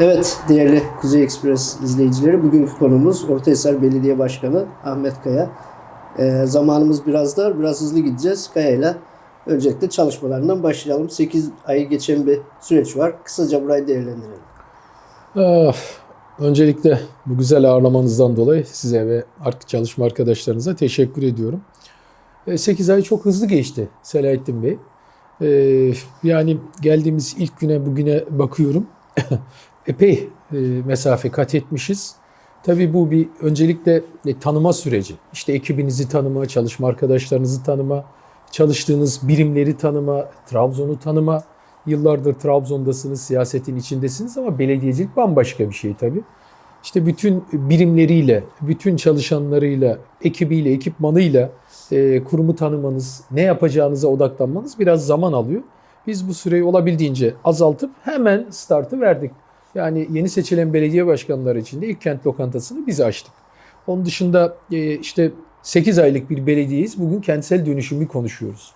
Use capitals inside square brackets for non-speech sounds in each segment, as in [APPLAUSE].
Evet değerli Kuzey Ekspres izleyicileri bugünkü konumuz Ortahisar Belediye Başkanı Ahmet Kaya. Ee, zamanımız biraz dar, biraz hızlı gideceğiz. Kaya ile öncelikle çalışmalarından başlayalım. 8 ayı geçen bir süreç var. Kısaca burayı değerlendirelim. Ah, öncelikle bu güzel ağırlamanızdan dolayı size ve artık çalışma arkadaşlarınıza teşekkür ediyorum. 8 ay çok hızlı geçti Selahattin Bey. Ee, yani geldiğimiz ilk güne bugüne bakıyorum. [LAUGHS] Epey e, mesafe kat etmişiz. Tabii bu bir öncelikle e, tanıma süreci. İşte ekibinizi tanıma, çalışma arkadaşlarınızı tanıma, çalıştığınız birimleri tanıma, Trabzon'u tanıma. Yıllardır Trabzon'dasınız, siyasetin içindesiniz ama belediyecilik bambaşka bir şey tabii. İşte bütün birimleriyle, bütün çalışanlarıyla, ekibiyle, ekipmanıyla e, kurumu tanımanız, ne yapacağınıza odaklanmanız biraz zaman alıyor. Biz bu süreyi olabildiğince azaltıp hemen startı verdik. Yani yeni seçilen belediye başkanları için de ilk kent lokantasını biz açtık. Onun dışında e, işte 8 aylık bir belediyeyiz. Bugün kentsel dönüşümü konuşuyoruz.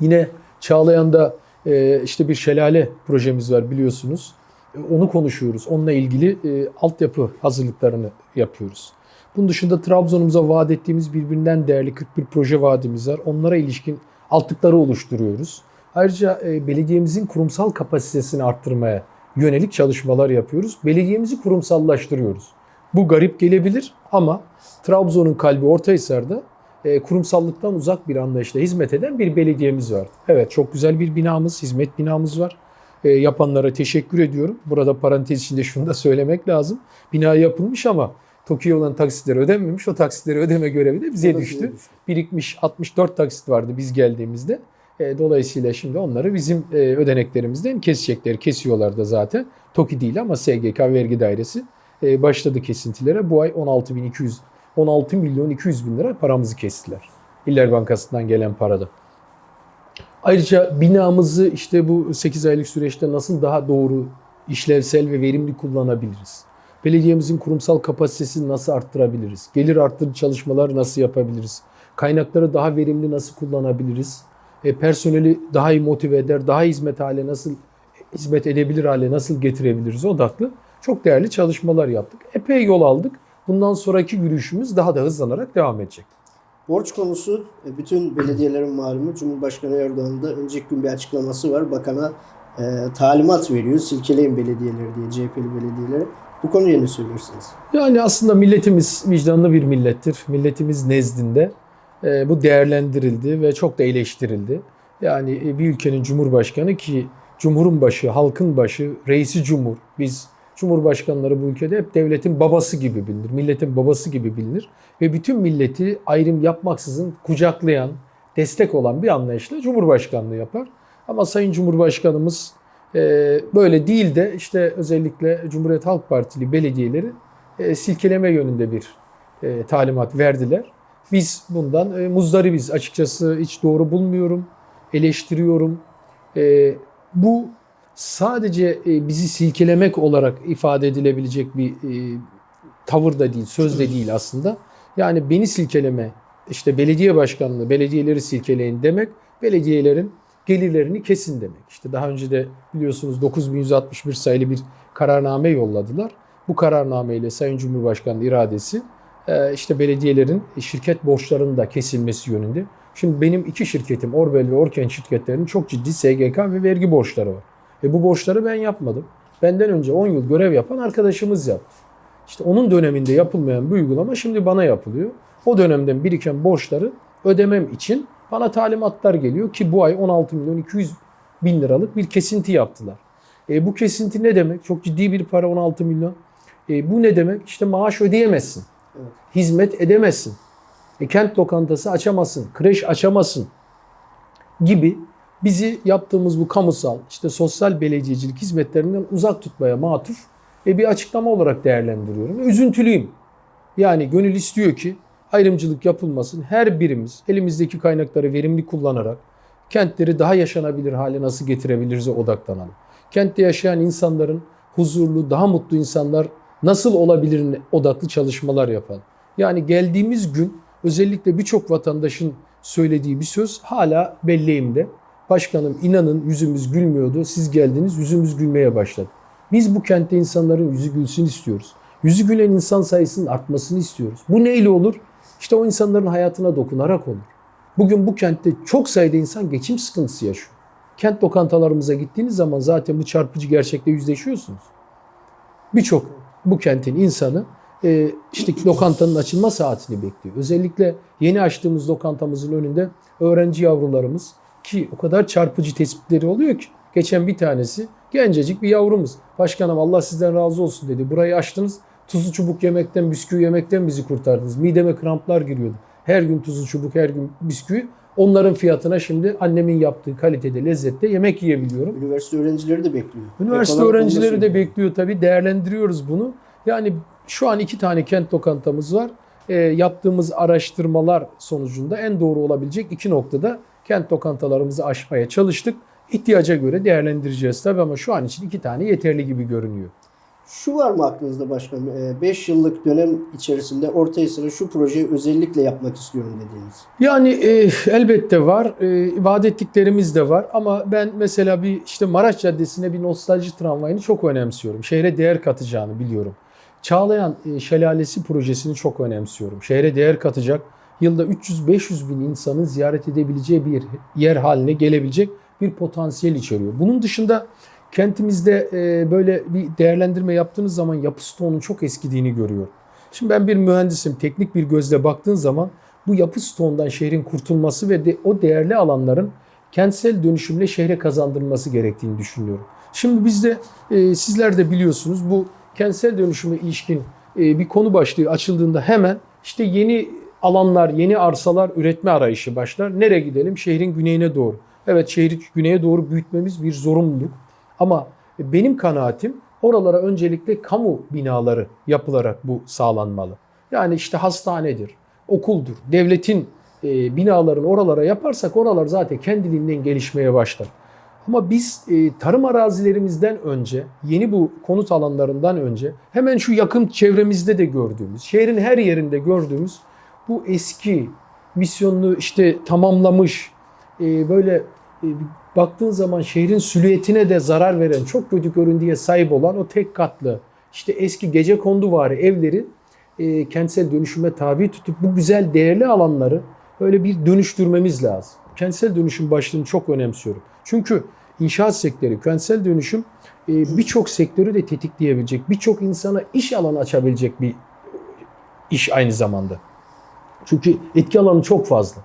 Yine Çağlayan'da e, işte bir şelale projemiz var biliyorsunuz. E, Onu konuşuyoruz. Onunla ilgili altyapı hazırlıklarını yapıyoruz. Bunun dışında Trabzon'umuza vaat ettiğimiz birbirinden değerli 41 proje vaadimiz var. Onlara ilişkin altyapıları oluşturuyoruz. Ayrıca belediyemizin kurumsal kapasitesini arttırmaya yönelik çalışmalar yapıyoruz. Belediyemizi kurumsallaştırıyoruz. Bu garip gelebilir ama Trabzon'un kalbi Ortahisar'da e, kurumsallıktan uzak bir anlayışla hizmet eden bir belediyemiz var. Evet çok güzel bir binamız, hizmet binamız var. E, yapanlara teşekkür ediyorum. Burada parantez içinde şunu da söylemek lazım. Bina yapılmış ama TOKİ'ye olan taksitleri ödenmemiş. O taksitleri ödeme görevi de bize düştü. Birikmiş 64 taksit vardı biz geldiğimizde. E, dolayısıyla şimdi onları bizim e, ödeneklerimizden kesecekler. Kesiyorlar da zaten. TOKİ değil ama SGK vergi dairesi e, başladı kesintilere. Bu ay 16.200 16 milyon 200 bin lira paramızı kestiler. İller Bankası'ndan gelen parada. Ayrıca binamızı işte bu 8 aylık süreçte nasıl daha doğru, işlevsel ve verimli kullanabiliriz? Belediyemizin kurumsal kapasitesini nasıl arttırabiliriz? Gelir arttırıcı çalışmalar nasıl yapabiliriz? Kaynakları daha verimli nasıl kullanabiliriz? E, personeli daha iyi motive eder, daha hizmet hale nasıl hizmet edebilir hale nasıl getirebiliriz odaklı çok değerli çalışmalar yaptık. Epey yol aldık. Bundan sonraki yürüyüşümüz daha da hızlanarak devam edecek. Borç konusu e, bütün belediyelerin malumu. Cumhurbaşkanı Erdoğan'ın da önceki gün bir açıklaması var. Bakana e, talimat veriyor. Silkeleyin belediyeleri diye CHP'li belediyelere. Bu konuya ne söylüyorsunuz? Yani aslında milletimiz vicdanlı bir millettir. Milletimiz nezdinde e, bu değerlendirildi ve çok da eleştirildi. Yani e, bir ülkenin cumhurbaşkanı ki cumhurun başı, halkın başı, reisi cumhur. Biz cumhurbaşkanları bu ülkede hep devletin babası gibi bilinir, milletin babası gibi bilinir. Ve bütün milleti ayrım yapmaksızın kucaklayan, destek olan bir anlayışla cumhurbaşkanlığı yapar. Ama Sayın Cumhurbaşkanımız e, böyle değil de işte özellikle Cumhuriyet Halk Partili belediyeleri silkeleme yönünde bir talimat verdiler. Biz bundan e, muzdaribiz. Açıkçası hiç doğru bulmuyorum, eleştiriyorum. E, bu sadece e, bizi silkelemek olarak ifade edilebilecek bir e, tavır da değil, söz de değil aslında. Yani beni silkeleme, işte belediye başkanlığı, belediyeleri silkeleyin demek, belediyelerin gelirlerini kesin demek. İşte daha önce de biliyorsunuz 9161 sayılı bir kararname yolladılar. Bu kararname ile Sayın Cumhurbaşkanı iradesi işte belediyelerin şirket borçlarının da kesilmesi yönünde. Şimdi benim iki şirketim Orbel ve Orken şirketlerinin çok ciddi SGK ve vergi borçları var. E bu borçları ben yapmadım. Benden önce 10 yıl görev yapan arkadaşımız yaptı. İşte onun döneminde yapılmayan bu uygulama şimdi bana yapılıyor. O dönemden biriken borçları ödemem için bana talimatlar geliyor ki bu ay 16 milyon 200 bin liralık bir kesinti yaptılar. E, bu kesinti ne demek? Çok ciddi bir para 16 milyon. E, bu ne demek? İşte maaş ödeyemezsin. Hizmet edemezsin. E, kent lokantası açamazsın. Kreş açamazsın. Gibi bizi yaptığımız bu kamusal, işte sosyal belediyecilik hizmetlerinden uzak tutmaya matuf ve bir açıklama olarak değerlendiriyorum. Üzüntülüyüm. Yani gönül istiyor ki ayrımcılık yapılmasın. Her birimiz elimizdeki kaynakları verimli kullanarak kentleri daha yaşanabilir hale nasıl getirebilirize odaklanalım. Kentte yaşayan insanların huzurlu, daha mutlu insanlar nasıl olabilir odaklı çalışmalar yapalım. Yani geldiğimiz gün özellikle birçok vatandaşın söylediği bir söz hala belleğimde. Başkanım inanın yüzümüz gülmüyordu. Siz geldiniz yüzümüz gülmeye başladı. Biz bu kentte insanların yüzü gülsün istiyoruz. Yüzü gülen insan sayısının artmasını istiyoruz. Bu neyle olur? İşte o insanların hayatına dokunarak olur. Bugün bu kentte çok sayıda insan geçim sıkıntısı yaşıyor. Kent lokantalarımıza gittiğiniz zaman zaten bu çarpıcı gerçekle yüzleşiyorsunuz. Birçok bu kentin insanı e, işte lokantanın açılma saatini bekliyor. Özellikle yeni açtığımız lokantamızın önünde öğrenci yavrularımız ki o kadar çarpıcı tespitleri oluyor ki. Geçen bir tanesi gencecik bir yavrumuz. Başkanım Allah sizden razı olsun dedi. Burayı açtınız. Tuzlu çubuk yemekten, bisküvi yemekten bizi kurtardınız. Mideme kramplar giriyordu. Her gün tuzlu çubuk, her gün bisküvi. Onların fiyatına şimdi annemin yaptığı kalitede, lezzette yemek yiyebiliyorum. Üniversite öğrencileri de bekliyor. Üniversite öğrencileri de bekliyor tabii. Değerlendiriyoruz bunu. Yani şu an iki tane kent lokantamız var. Ee, yaptığımız araştırmalar sonucunda en doğru olabilecek iki noktada kent lokantalarımızı aşmaya çalıştık. İhtiyaca göre değerlendireceğiz tabii ama şu an için iki tane yeterli gibi görünüyor. Şu var mı aklınızda başkanım? 5 yıllık dönem içerisinde ortaya sıra şu projeyi özellikle yapmak istiyorum dediğiniz. Yani e, elbette var. E, vaat ettiklerimiz de var. Ama ben mesela bir işte Maraş Caddesi'ne bir nostalji tramvayını çok önemsiyorum. Şehre değer katacağını biliyorum. Çağlayan e, Şelalesi projesini çok önemsiyorum. Şehre değer katacak, yılda 300-500 bin insanın ziyaret edebileceği bir yer haline gelebilecek bir potansiyel içeriyor. Bunun dışında kentimizde e, böyle bir değerlendirme yaptığınız zaman yapı stoğunun çok eskidiğini görüyorum. Şimdi ben bir mühendisim. Teknik bir gözle baktığın zaman bu yapı stoğundan şehrin kurtulması ve de, o değerli alanların kentsel dönüşümle şehre kazandırılması gerektiğini düşünüyorum. Şimdi biz de e, sizler de biliyorsunuz bu kentsel dönüşüme ilişkin e, bir konu başlığı açıldığında hemen işte yeni alanlar, yeni arsalar üretme arayışı başlar. Nereye gidelim? Şehrin güneyine doğru. Evet şehri güneye doğru büyütmemiz bir zorunluluk. Ama benim kanaatim oralara öncelikle kamu binaları yapılarak bu sağlanmalı. Yani işte hastanedir, okuldur, devletin e, binalarını oralara yaparsak oralar zaten kendiliğinden gelişmeye başlar. Ama biz e, tarım arazilerimizden önce, yeni bu konut alanlarından önce hemen şu yakın çevremizde de gördüğümüz, şehrin her yerinde gördüğümüz bu eski misyonunu işte tamamlamış, e, böyle e, baktığın zaman şehrin silüetine de zarar veren, çok kötü görüntüye sahip olan o tek katlı, işte eski gece konduvari evleri e, kentsel dönüşüme tabi tutup bu güzel değerli alanları böyle bir dönüştürmemiz lazım. Kentsel dönüşüm başlığını çok önemsiyorum. Çünkü inşaat sektörü, kentsel dönüşüm e, birçok sektörü de tetikleyebilecek, birçok insana iş alanı açabilecek bir iş aynı zamanda. Çünkü etki alanı çok fazla.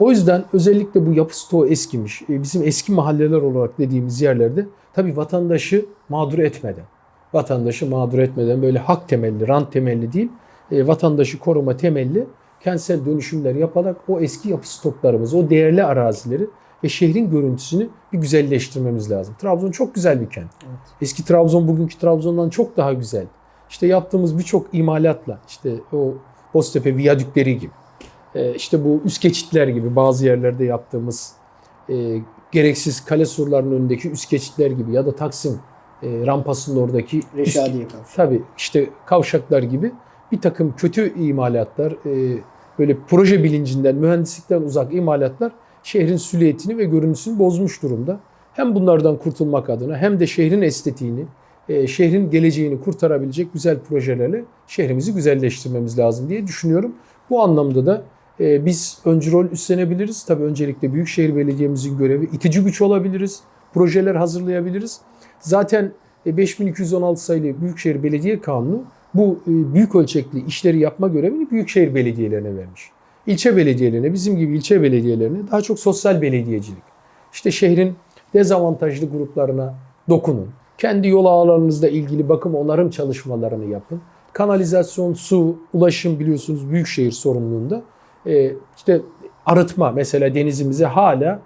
O yüzden özellikle bu yapı stoğu eskimiş, e, bizim eski mahalleler olarak dediğimiz yerlerde tabii vatandaşı mağdur etmeden, vatandaşı mağdur etmeden böyle hak temelli, rant temelli değil, e, vatandaşı koruma temelli kentsel dönüşümler yaparak o eski yapı stoklarımızı, o değerli arazileri ve şehrin görüntüsünü bir güzelleştirmemiz lazım. Trabzon çok güzel bir kent. Evet. Eski Trabzon bugünkü Trabzon'dan çok daha güzel. İşte yaptığımız birçok imalatla, işte o Boztepe viyadükleri gibi, e, işte bu üst geçitler gibi bazı yerlerde yaptığımız e, gereksiz kale surlarının önündeki üst geçitler gibi ya da Taksim e, rampasının oradaki Reşadiye Kavşağı. Tabii işte kavşaklar gibi bir takım kötü imalatlar, e, böyle proje bilincinden, mühendislikten uzak imalatlar şehrin süliyetini ve görüntüsünü bozmuş durumda. Hem bunlardan kurtulmak adına hem de şehrin estetiğini, e, şehrin geleceğini kurtarabilecek güzel projelerle şehrimizi güzelleştirmemiz lazım diye düşünüyorum. Bu anlamda da biz öncü rol üstlenebiliriz. Tabii öncelikle Büyükşehir Belediye'mizin görevi itici güç olabiliriz, projeler hazırlayabiliriz. Zaten e, 5216 sayılı Büyükşehir Belediye Kanunu bu e, büyük ölçekli işleri yapma görevini büyükşehir belediyelerine vermiş. İlçe belediyelerine, bizim gibi ilçe belediyelerine daha çok sosyal belediyecilik. İşte şehrin dezavantajlı gruplarına dokunun. Kendi yol ağlarınızla ilgili bakım onarım çalışmalarını yapın. Kanalizasyon, su, ulaşım biliyorsunuz büyükşehir sorumluluğunda. E, işte arıtma mesela denizimize hala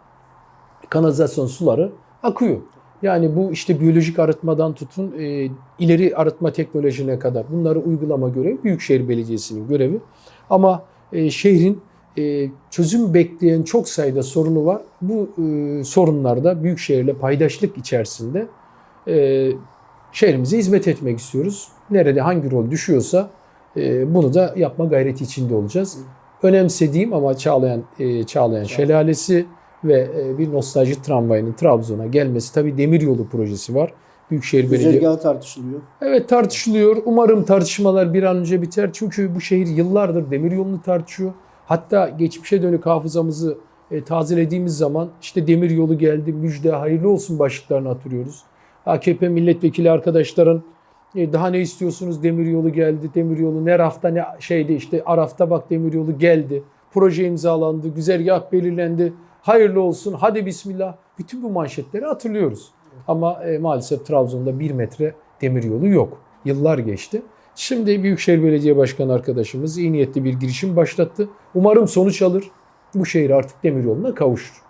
kanalizasyon suları akıyor. Yani bu işte biyolojik arıtmadan tutun e, ileri arıtma teknolojine kadar bunları uygulama görevi Büyükşehir Belediyesi'nin görevi. Ama e, şehrin e, çözüm bekleyen çok sayıda sorunu var. Bu e, sorunlarda Büyükşehir'le paydaşlık içerisinde e, şehrimize hizmet etmek istiyoruz. Nerede hangi rol düşüyorsa e, bunu da yapma gayreti içinde olacağız. Önemsediğim ama Çağlayan e, Çağlayan Şelalesi ve e, bir nostalji tramvayının Trabzon'a gelmesi tabii demiryolu projesi var. Büyükşehir Belediye Güzergahı tartışılıyor. Evet tartışılıyor. Umarım tartışmalar bir an önce biter. Çünkü bu şehir yıllardır demiryolunu tartışıyor. Hatta geçmişe dönük hafızamızı e, tazelediğimiz zaman işte demiryolu geldi, müjde, hayırlı olsun başlıklarını hatırlıyoruz. AKP milletvekili arkadaşların daha ne istiyorsunuz demiryolu geldi, demiryolu ne rafta ne şeydi işte Araf'ta bak demiryolu geldi. Proje imzalandı, güzergah belirlendi. Hayırlı olsun, hadi bismillah. Bütün bu manşetleri hatırlıyoruz. Ama e, maalesef Trabzon'da bir metre demiryolu yok. Yıllar geçti. Şimdi Büyükşehir Belediye Başkanı arkadaşımız iyi niyetli bir girişim başlattı. Umarım sonuç alır. Bu şehir artık demiryoluna kavuşur.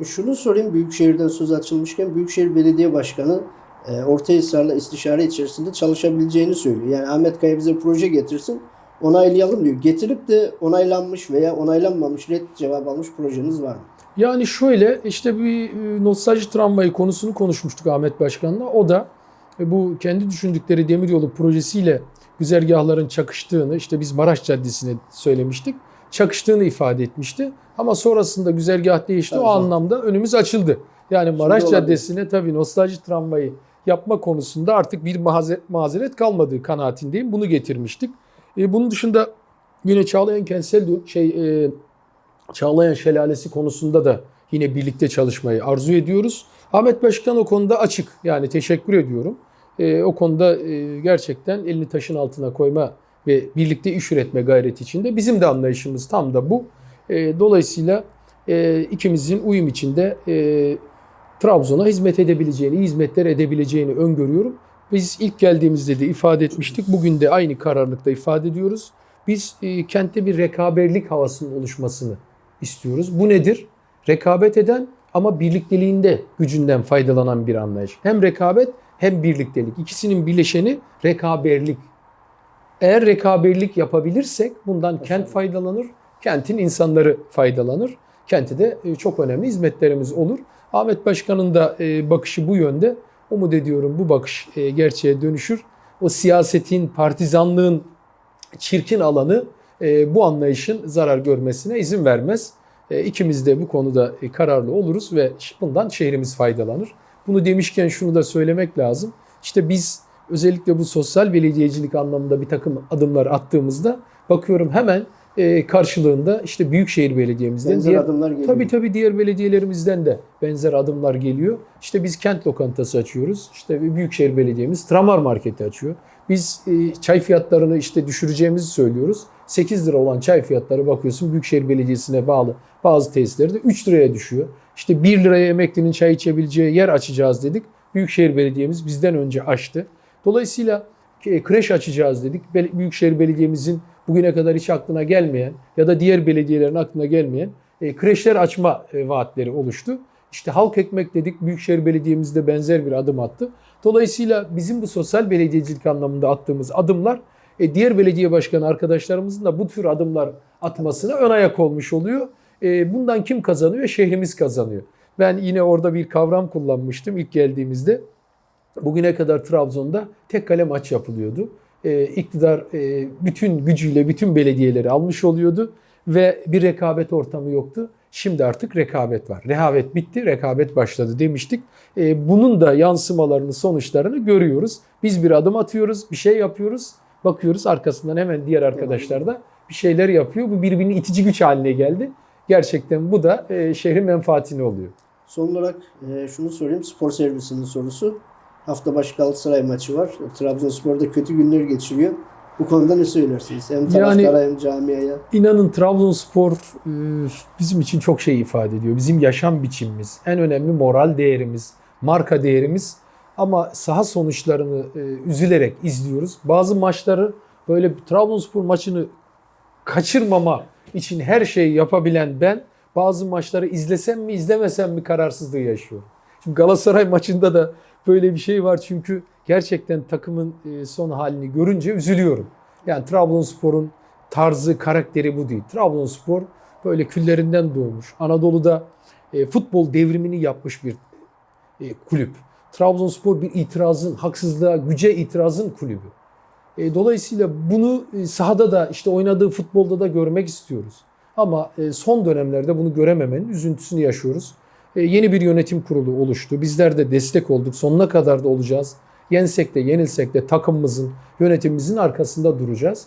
E, Şunu sorayım Büyükşehir'den söz açılmışken Büyükşehir Belediye Başkanı e, Ortahisar'la istişare içerisinde çalışabileceğini söylüyor. Yani Ahmet Kaya bize proje getirsin onaylayalım diyor. Getirip de onaylanmış veya onaylanmamış red cevap almış projeniz var mı? Yani şöyle işte bir e, nostalji tramvayı konusunu konuşmuştuk Ahmet Başkan'la. O da e, bu kendi düşündükleri demiryolu projesiyle güzergahların çakıştığını işte biz Maraş Caddesi'ne söylemiştik. Çakıştığını ifade etmişti. Ama sonrasında güzergah değişti. O Tabii canım. anlamda önümüz açıldı. Yani Maraş. Caddesi'ne tabii nostalji tramvayı yapma konusunda artık bir mazeret, kalmadığı kanaatindeyim. Bunu getirmiştik. E, bunun dışında yine Çağlayan Kentsel şey e, Çağlayan Şelalesi konusunda da yine birlikte çalışmayı arzu ediyoruz. Ahmet Başkan o konuda açık. Yani teşekkür ediyorum. E, o konuda e, gerçekten elini taşın altına koyma ve birlikte iş üretme gayreti içinde. Bizim de anlayışımız tam da bu. Dolayısıyla ikimizin uyum içinde e, Trabzon'a hizmet edebileceğini, hizmetler edebileceğini öngörüyorum. Biz ilk geldiğimizde de ifade etmiştik. Bugün de aynı kararlılıkla ifade ediyoruz. Biz e, kentte bir rekaberlik havasının oluşmasını istiyoruz. Bu nedir? Rekabet eden ama birlikteliğinde gücünden faydalanan bir anlayış. Hem rekabet hem birliktelik. İkisinin bileşeni rekaberlik. Eğer rekaberlik yapabilirsek bundan kent faydalanır, kentin insanları faydalanır. Kenti de e, çok önemli hizmetlerimiz olur. Ahmet Başkan'ın da e, bakışı bu yönde. Umut ediyorum bu bakış e, gerçeğe dönüşür. O siyasetin, partizanlığın çirkin alanı bu anlayışın zarar görmesine izin vermez. İkimiz de bu konuda kararlı oluruz ve bundan şehrimiz faydalanır. Bunu demişken şunu da söylemek lazım. İşte biz özellikle bu sosyal belediyecilik anlamında bir takım adımlar attığımızda bakıyorum hemen e, karşılığında işte Büyükşehir Belediye'mizden Benzer diğer- adımlar geliyor. Tabii tabii diğer belediyelerimizden de benzer adımlar geliyor. İşte biz kent lokantası açıyoruz. İşte Büyükşehir Belediye'miz Tramar Marketi açıyor. Biz e, çay fiyatlarını işte düşüreceğimizi söylüyoruz. 8 lira olan çay fiyatları bakıyorsun Büyükşehir Belediyesi'ne bağlı bazı tesislerde 3 liraya düşüyor. İşte 1 liraya emeklinin çay içebileceği yer açacağız dedik. Büyükşehir Belediye'miz bizden önce açtı. Dolayısıyla e, kreş açacağız dedik. Büyükşehir Belediye'mizin bugüne kadar hiç aklına gelmeyen ya da diğer belediyelerin aklına gelmeyen e, kreşler açma e, vaatleri oluştu. İşte halk ekmek dedik. Büyükşehir Belediye'miz de benzer bir adım attı. Dolayısıyla bizim bu sosyal belediyecilik anlamında attığımız adımlar e, diğer belediye başkanı arkadaşlarımızın da bu tür adımlar atmasına ön ayak olmuş oluyor. Bundan kim kazanıyor? Şehrimiz kazanıyor. Ben yine orada bir kavram kullanmıştım ilk geldiğimizde. Bugüne kadar Trabzon'da tek kale maç yapılıyordu. Ee, iktidar e, bütün gücüyle bütün belediyeleri almış oluyordu ve bir rekabet ortamı yoktu. Şimdi artık rekabet var. Rehavet bitti, rekabet başladı demiştik. Ee, bunun da yansımalarını, sonuçlarını görüyoruz. Biz bir adım atıyoruz, bir şey yapıyoruz. Bakıyoruz arkasından hemen diğer arkadaşlar da bir şeyler yapıyor. Bu birbirinin itici güç haline geldi. Gerçekten bu da e, şehrin menfaatine oluyor. Son olarak e, şunu sorayım. Spor servisinin sorusu. Hafta başı Galatasaray maçı var. Trabzonspor'da kötü günler geçiriyor. Bu konuda ne söylersiniz? Hem taraftara hem camiaya. İnanın Trabzonspor e, bizim için çok şey ifade ediyor. Bizim yaşam biçimimiz, en önemli moral değerimiz, marka değerimiz. Ama saha sonuçlarını e, üzülerek izliyoruz. Bazı maçları böyle Trabzonspor maçını kaçırmama için her şeyi yapabilen ben bazı maçları izlesem mi izlemesem mi kararsızlığı yaşıyorum. Şimdi Galatasaray maçında da böyle bir şey var çünkü gerçekten takımın e, son halini görünce üzülüyorum. Yani Trabzonspor'un tarzı, karakteri bu değil. Trabzonspor böyle küllerinden doğmuş. Anadolu'da e, futbol devrimini yapmış bir e, kulüp. Trabzonspor bir itirazın, haksızlığa, güce itirazın kulübü. Dolayısıyla bunu sahada da işte oynadığı futbolda da görmek istiyoruz. Ama son dönemlerde bunu görememenin üzüntüsünü yaşıyoruz. E, yeni bir yönetim kurulu oluştu. Bizler de destek olduk. Sonuna kadar da olacağız. Yensek de yenilsek de takımımızın, yönetimimizin arkasında duracağız.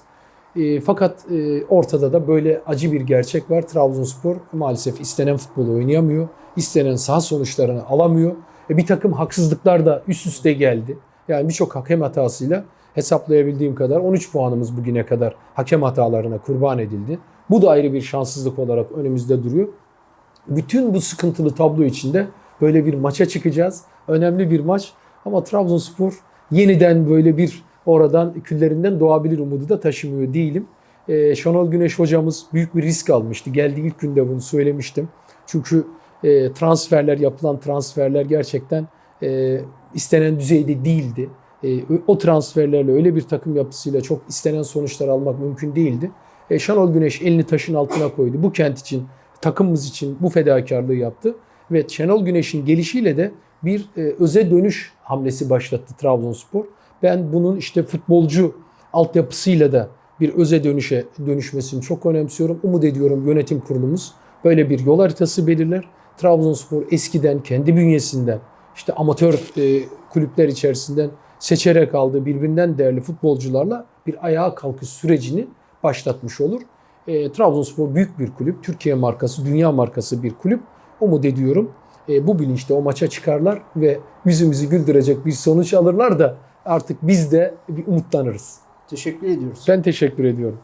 E, fakat e, ortada da böyle acı bir gerçek var. Trabzonspor maalesef istenen futbolu oynayamıyor. İstenen saha sonuçlarını alamıyor. Bir takım haksızlıklar da üst üste geldi. Yani birçok hakem hatasıyla hesaplayabildiğim kadar 13 puanımız bugüne kadar hakem hatalarına kurban edildi. Bu da ayrı bir şanssızlık olarak önümüzde duruyor. Bütün bu sıkıntılı tablo içinde böyle bir maça çıkacağız. Önemli bir maç ama Trabzonspor yeniden böyle bir oradan küllerinden doğabilir umudu da taşımıyor değilim. Ee, Şenol Güneş hocamız büyük bir risk almıştı. Geldiği ilk günde bunu söylemiştim. Çünkü e, transferler yapılan transferler gerçekten e, istenen düzeyde değildi. E, o transferlerle öyle bir takım yapısıyla çok istenen sonuçlar almak mümkün değildi. E, Şenol Güneş elini taşın altına koydu. Bu kent için, takımımız için bu fedakarlığı yaptı. Ve Şenol Güneş'in gelişiyle de bir e, öze dönüş hamlesi başlattı Trabzonspor. Ben bunun işte futbolcu altyapısıyla da bir öze dönüşe dönüşmesini çok önemsiyorum. Umut ediyorum yönetim kurulumuz böyle bir yol haritası belirler. Trabzonspor eskiden kendi bünyesinden işte amatör e, kulüpler içerisinden seçerek aldığı birbirinden değerli futbolcularla bir ayağa kalkış sürecini başlatmış olur. E, Trabzonspor büyük bir kulüp, Türkiye markası, dünya markası bir kulüp. Umut ediyorum e, bu bilinçle o maça çıkarlar ve yüzümüzü güldürecek bir sonuç alırlar da artık biz de bir umutlanırız. Teşekkür ediyoruz. Ben teşekkür ediyorum.